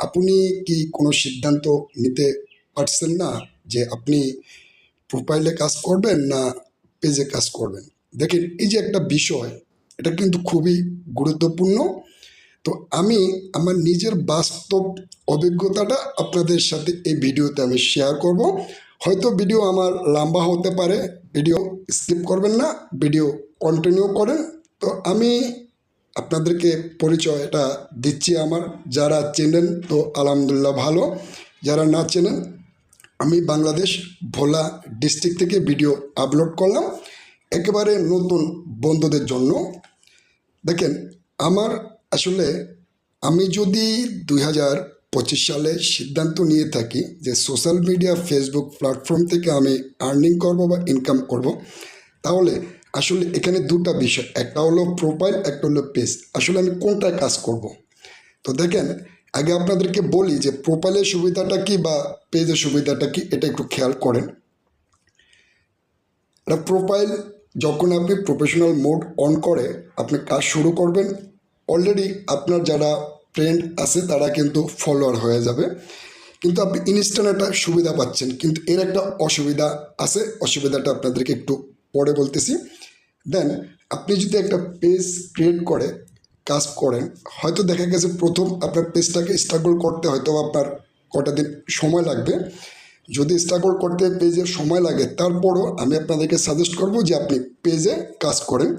আপনি কি কোনো সিদ্ধান্ত নিতে পারছেন না যে আপনি প্রোফাইলে কাজ করবেন না পেজে কাজ করবেন? দেখেন, এই যে একটা বিষয়, এটা কিন্তু খুবই গুরুত্বপূর্ণ। তো আমি আমার নিজের বাস্তব অভিজ্ঞতাটা আপনাদের সাথে এই ভিডিওতে আমি শেয়ার করব। হয়তো ভিডিও আমার লম্বা হতে পারে ভিডিও স্কিপ করবেন না ভিডিও কন্টিনিউ করেন। তো আমি আপনাদেরকে পরিচয়টা দিচ্ছি আমার। যারা চেনেন, তো আলহামদুলিল্লাহ ভালো। যারা না চেনেন, আমি বাংলাদেশ ভোলা ডিস্ট্রিক্ট থেকে ভিডিও আপলোড করলাম। একেবারে নতুন বন্ধুদের জন্য। দেখেন, আমার আসলে আমি যদি দুই হাজার পঁচিশ সালে সিদ্ধান্ত নিয়ে থাকি যে সোশ্যাল মিডিয়া, ফেসবুক প্ল্যাটফর্ম থেকে আমি আর্নিং করব বা ইনকাম করব, তাহলে আসলে এখানে দুটা বিষয়, একটা হলো প্রোফাইল একটা হলো পেজ আসলে আমি কোনটায় কাজ করব। তো দেখেন, আগে আপনাদেরকে বলি যে প্রোফাইলের সুবিধাটা কি বা পেজের সুবিধাটা কি, এটা একটু খেয়াল করেন। একটা প্রোফাইল যখন আপনি প্রফেশনাল মোড অন করে, আপনি কাজ শুরু করবেন অলরেডি আপনার যারা ফ্রেন্ড আছে তারা কিন্তু ফলোয়ার হয়ে যাবে। কিন্তু আপনি ইনস্ট্যান্ট একটা সুবিধা পাচ্ছেন, কিন্তু এর একটা অসুবিধা আছে, অসুবিধাটা আপনাদেরকে একটু পরে বলতেছি। দেন আপনি যদি একটা পেজ ক্রিয়েট করে কাজ করেন, হয়তো দেখা গেছে প্রথম আপনার পেজটাকে স্ট্রাগল করতে হয়তো আপনার কটা দিন সময় লাগবে। যদি স্ট্রাগল করতে পেজের সময় লাগে, তারপরও আমি আপনাদেরকে সাজেস্ট করব যে আপনি পেজে কাজ করেন।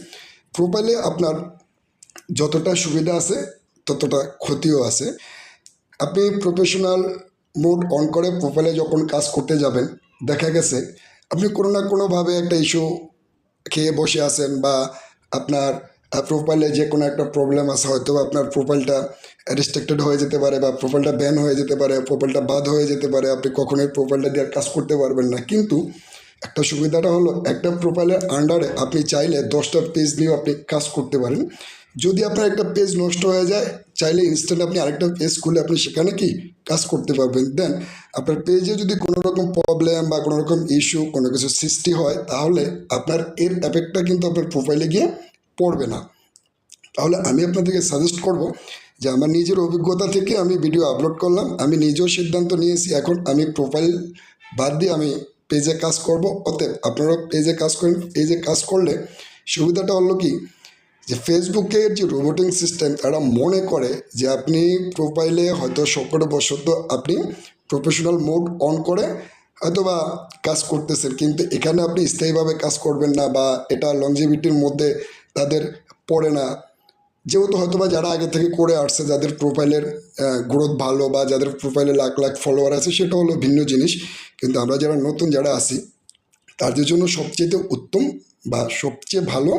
প্রোফাইলে আপনার যতটা সুবিধা আছে, ততটা ক্ষতিও আছে। আপনি প্রফেশনাল মোড অন করে প্রোফাইলে যখন কাজ করতে যাবেন, দেখা গেছে, আপনি কোনো না কোনোভাবে একটা ইস্যু খেয়ে বসে আছেন বা আপনার প্রোফাইলে যে কোনো একটা প্রবলেম আছে হয়তো আপনার প্রোফাইলটা রেস্ট্রিক্টেড হয়ে যেতে পারে বা প্রোফাইলটা ব্যান হয়ে যেতে পারে প্রোফাইলটা বাদ হয়ে যেতে পারে, আপনি কখনোই প্রোফাইলটা দিয়ে কাজ করতে পারবেন না। কিন্তু একটা সুবিধাটা হলো, একটা প্রোফাইলের আন্ডারে আপনি চাইলে দশটা পেজ দিয়েও আপনি কাজ করতে পারেন। যদি আপনার একটা পেজ নষ্ট হয়ে যায়, চাইলে ইনস্ট্যান্ট আপনি আরেকটা পেজ খুলে আপনি সেখানে কি কাজ করতে পারবেন? দেন আপনার পেজে যদি কোনো রকম প্রবলেম বা কোনো রকম ইস্যু কোনো কিছু সৃষ্টি হয়, তাহলে আপনার এর এফেক্টটা কিন্তু আপনার প্রোফাইলে গিয়ে পড়বে না। তাহলে আমি আপনাদেরকে সাজেস্ট করব যে আমার নিজের অভিজ্ঞতা থেকে আমি ভিডিও আপলোড করলাম, আমি নিজেও সিদ্ধান্ত নিয়েছি, এখন আমি প্রোফাইল বাদ দিয়ে আমি পেজে কাজ করব। অতএব আপনারাও পেজে কাজ করেন। পেজে কাজ করলে সুবিধাটা হলো কি? যে ফেসবুকের যে রোবোটিং সিস্টেম তারা মনে করে যে আপনি প্রোফাইলে হয়তো বশত আপনি প্রফেশনাল মোড অন করে হয়তো বা কাজ করতেছেন, কিন্তু এখানে আপনি স্থায়ীভাবে কাজ করবেন না বা এটা লংজিভিটির মধ্যে তাদের পড়ে না। যেহেতু হয়তো বা যারা আগে থেকে করে আসছে, যাদের প্রোফাইলের গ্রোথ ভালো বা যাদের প্রোফাইলে লাখ লাখ ফলোয়ার আছে, সেটা হলো ভিন্ন জিনিস। কিন্তু আমরা যারা নতুন যারা আছি, তাদের জন্য সবচেয়ে উত্তম বা সবচেয়ে ভালো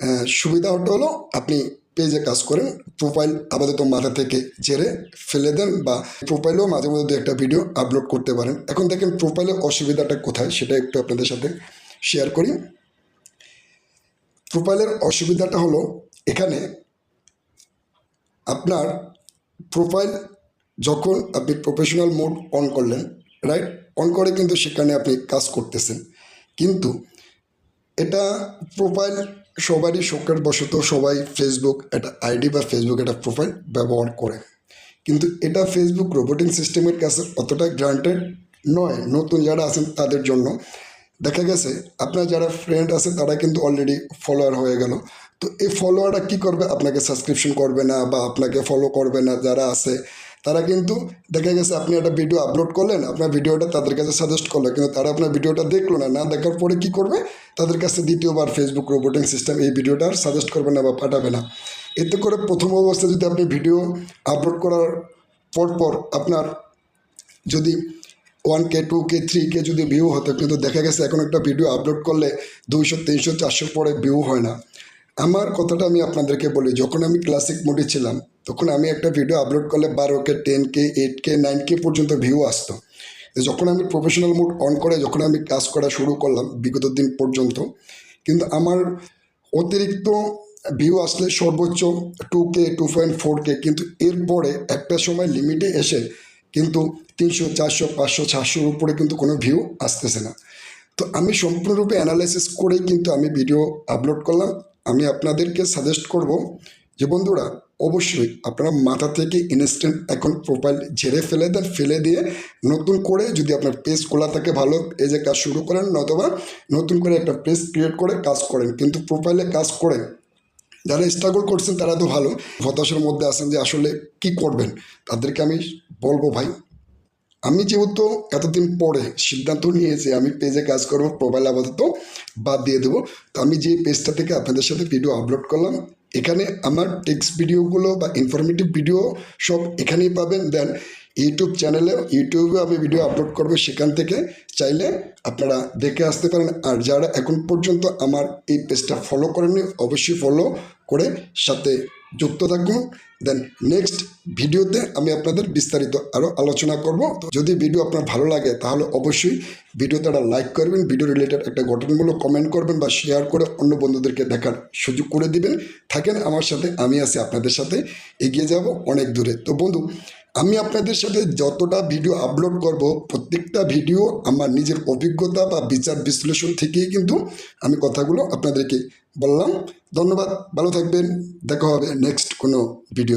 আহ, সুবিধাটা হলো আপনি পেজে কাজ করেন প্রোফাইল আপাতত মাথা থেকে ঝেড়ে ফেলে দেন বা প্রোফাইলেও মাঝে মধ্যে দু একটা ভিডিও আপলোড করতে পারেন। এখন দেখেন প্রোফাইলের অসুবিধাটা কোথায় সেটা একটু আপনাদের সাথে শেয়ার করি। প্রোফাইলের অসুবিধাটা হলো এখানে আপনার প্রোফাইল যখন আপনি প্রফেশনাল মোড অন করলেন রাইট অন করে কিন্তু সেখানে আপনি কাজ করতেছেন। কিন্তু এটা প্রোফাইল সবারই শোকের বশত সবাই ফেসবুক একটা আইডি বা ফেসবুক একটা প্রোফাইল ব্যবহার করে। কিন্তু এটা ফেসবুক রোবোটিং সিস্টেমের কাছে অতটা গ্রান্টেড নয়। নতুন যারা আছেন তাদের জন্য। দেখা গেছে, আপনার যারা ফ্রেন্ড আছে তারা কিন্তু অলরেডি ফলোয়ার হয়ে গেল। তো এই ফলোয়াররা কী করবে? আপনাকে সাবস্ক্রিপশন করবে না বা আপনাকে ফলো করবে না। যারা আছে তারা কিন্তু দেখা গেছে আপনি একটা ভিডিও আপলোড করলেন, আপনার ভিডিওটা তাদের কাছে সাজেস্ট করল, কিন্তু তারা আপনার ভিডিওটা দেখল না। না দেখার পরে কি করবে? তাদের কাছে দ্বিতীয়বার ফেসবুক রোবোটিং সিস্টেম এই ভিডিওটা সাজেস্ট করবে না বা পাঠাবে না। এতে করে প্রথম অবস্থায় যদি আপনি ভিডিও আপলোড করার পর পর আপনার যদি one K two K three K যদি ভিউ হতো, কিন্তু দেখা গেছে এখন একটা ভিডিও আপলোড করলে দুইশো, তিনশো, চারশো পরে ভিউ হয় না। আমার কথাটা আমি আপনাদেরকে বলি, যখন আমি ক্লাসিক মোডে ছিলাম তখন আমি একটা ভিডিও আপলোড করলে বারো K ten K eight K nine K পর্যন্ত ভিউ আসতো। যখন আমি প্রফেশনাল মোড অন করে যখন আমি কাজ করা শুরু করলাম, বিগত দিন পর্যন্ত, কিন্তু আমার অতিরিক্ত ভিউ আসলে সর্বোচ্চ two K two point four K কিন্তু এরপরে একটা সময় লিমিটে এসে কিন্তু তিনশো, চারশো, পাঁচশো চারশোর উপরে কিন্তু কোনো ভিউ আসতেছে না। তো আমি সম্পূর্ণরূপে অ্যানালাইসিস করেই কিন্তু আমি ভিডিও আপলোড করলাম। আমি আপনাদেরকে সাজেস্ট করব যে বন্ধুরা, অবশ্যই আপনারা মাথা থেকে ইনস্ট্যান্ট এখন প্রোফাইল ঝেড়ে ফেলে দেন, ফেলে দিয়ে নতুন করে যদি আপনার পেজ খোলা থাকে ভালো পেজে কাজ শুরু করেন নতুবা নতুন করে একটা পেজ ক্রিয়েট করে কাজ করেন। কিন্তু প্রোফাইলে কাজ করেন, যারা স্ট্রাগল করছেন তারা তো ভালো, হতাশার মধ্যে আছেন যে আসলে কি করবেন? তাদেরকে আমি বলব ভাই, আমি যেহেতু এতদিন পরে সিদ্ধান্ত নিয়েছি আমি পেজে কাজ করব প্রোফাইল আপাতত বাদ দিয়ে দেবো। তো আমি যে পেজটা থেকে আপনাদের সাথে ভিডিও আপলোড করলাম এখানে আমার টেক্সট ভিডিওগুলো বা ইনফরমেটিভ ভিডিও সব এখানেই পাবেন। দেন ইউটিউব চ্যানেলে ইউটিউবে আমি ভিডিও আপলোড করব সেখান থেকে। চাইলে আপনারা দেখে আসতে পারেন। আর যারা এখন পর্যন্ত আমার এই পেজটা ফলো করেননি, অবশ্যই ফলো করে সাথে যুক্ত থাকব। দেন নেক্সট ভিডিওতে আমি আপনাদের বিস্তারিত আরও আলোচনা করব। যদি ভিডিও আপনার ভালো লাগে, তাহলে অবশ্যই ভিডিওতে একটা লাইক করবেন। ভিডিও রিলেটেড একটা গঠনমূলক কমেন্ট করবেন বা শেয়ার করে অন্য বন্ধুদেরকে দেখার সুযোগ করে দিবেন। থাকেন আমার সাথে, আমি আছি আপনাদের সাথে। এগিয়ে যাব অনেক দূরে। তো বন্ধু আমি আপনাদের সাথে যতটা ভিডিও আপলোড করব, প্রত্যেকটা ভিডিও আমার নিজের অভিজ্ঞতা বা বিচার বিশ্লেষণ থেকেই কিন্তু আমি কথাগুলো আপনাদেরকে বললাম। ধন্যবাদ, ভালো থাকবেন। দেখা হবে নেক্সট কোনো ভিডিও